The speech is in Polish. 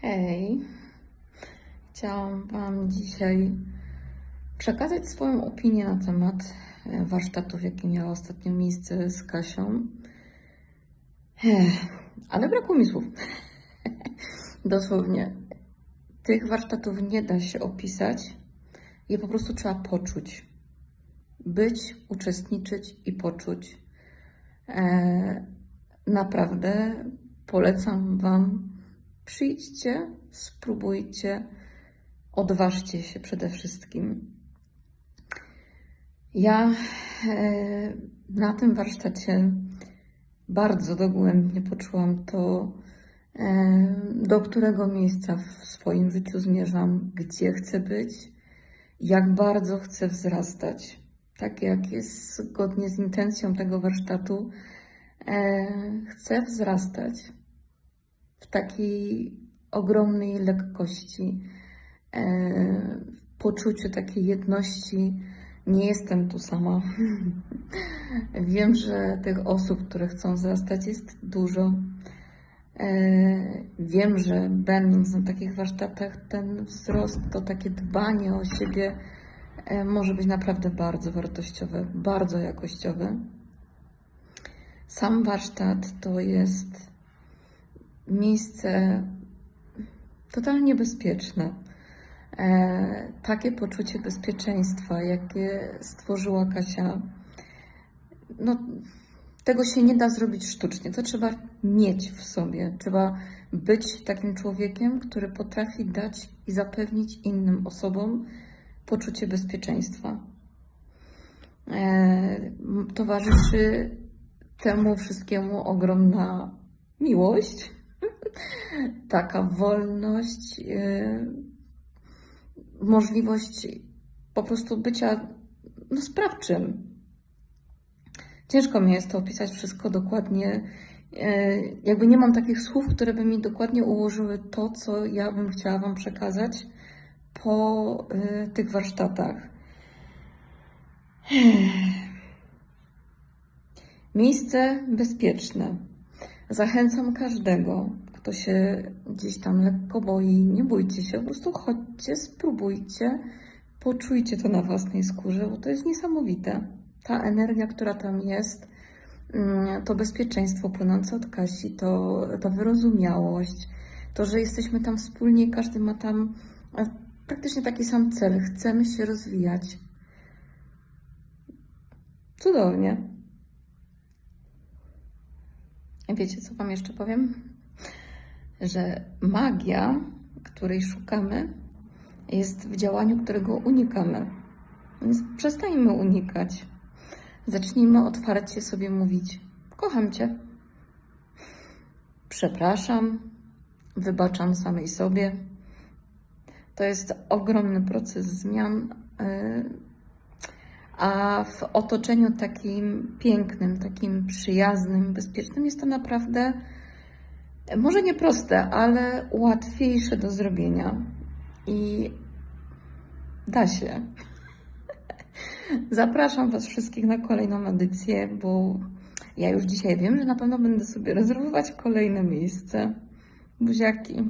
Hej, chciałam Wam dzisiaj przekazać swoją opinię na temat e, warsztatów, jakie miała ostatnio miejsce z Kasią. Ale brakło mi słów. Dosłownie. Tych warsztatów nie da się opisać, je po prostu trzeba poczuć. Być, uczestniczyć i poczuć. E, naprawdę polecam Wam Przyjdźcie, spróbujcie, odważcie się przede wszystkim. Ja e, na tym warsztacie bardzo dogłębnie poczułam to, e, do którego miejsca w swoim życiu zmierzam, gdzie chcę być, jak bardzo chcę wzrastać. Tak jak jest zgodnie z intencją tego warsztatu, e, chcę wzrastać takiej ogromnej lekkości, e, w poczuciu takiej jedności. Nie jestem tu sama. Wiem, że tych osób, które chcą wzrastać, jest dużo. E, Wiem, że będąc na takich warsztatach, ten wzrost, to takie dbanie o siebie e, może być naprawdę bardzo wartościowe, bardzo jakościowe. Sam warsztat to jest miejsce totalnie bezpieczne. E, takie poczucie bezpieczeństwa, jakie stworzyła Kasia, no, tego się nie da zrobić sztucznie. To trzeba mieć w sobie. Trzeba być takim człowiekiem, który potrafi dać i zapewnić innym osobom poczucie bezpieczeństwa. E, towarzyszy temu wszystkiemu ogromna miłość taka wolność, yy, możliwość po prostu bycia no, sprawczym. Ciężko mi jest to opisać wszystko dokładnie. Yy, jakby nie mam takich słów, które by mi dokładnie ułożyły to, co ja bym chciała Wam przekazać po yy, tych warsztatach. Miejsce bezpieczne. Zachęcam każdego, kto się gdzieś tam lekko boi, nie bójcie się, po prostu chodźcie, spróbujcie, poczujcie to na własnej skórze, bo to jest niesamowite. Ta energia, która tam jest, mm, to bezpieczeństwo płynące od Kasi, to ta wyrozumiałość, to, że jesteśmy tam wspólnie, każdy ma tam e, praktycznie taki sam cel, chcemy się rozwijać. Cudownie. Wiecie, co Wam jeszcze powiem? Że magia, której szukamy, jest w działaniu, którego unikamy. Więc przestańmy unikać. Zacznijmy otwarcie sobie mówić: Kocham Cię. Przepraszam, wybaczam samej sobie. To jest ogromny proces zmian. Yy, a w otoczeniu takim pięknym, takim przyjaznym, bezpiecznym jest to naprawdę może nie proste, ale łatwiejsze do zrobienia. I da się. Zapraszam Was wszystkich na kolejną edycję, bo ja już dzisiaj wiem, że na pewno będę sobie rezerwować kolejne miejsce. Buziaki.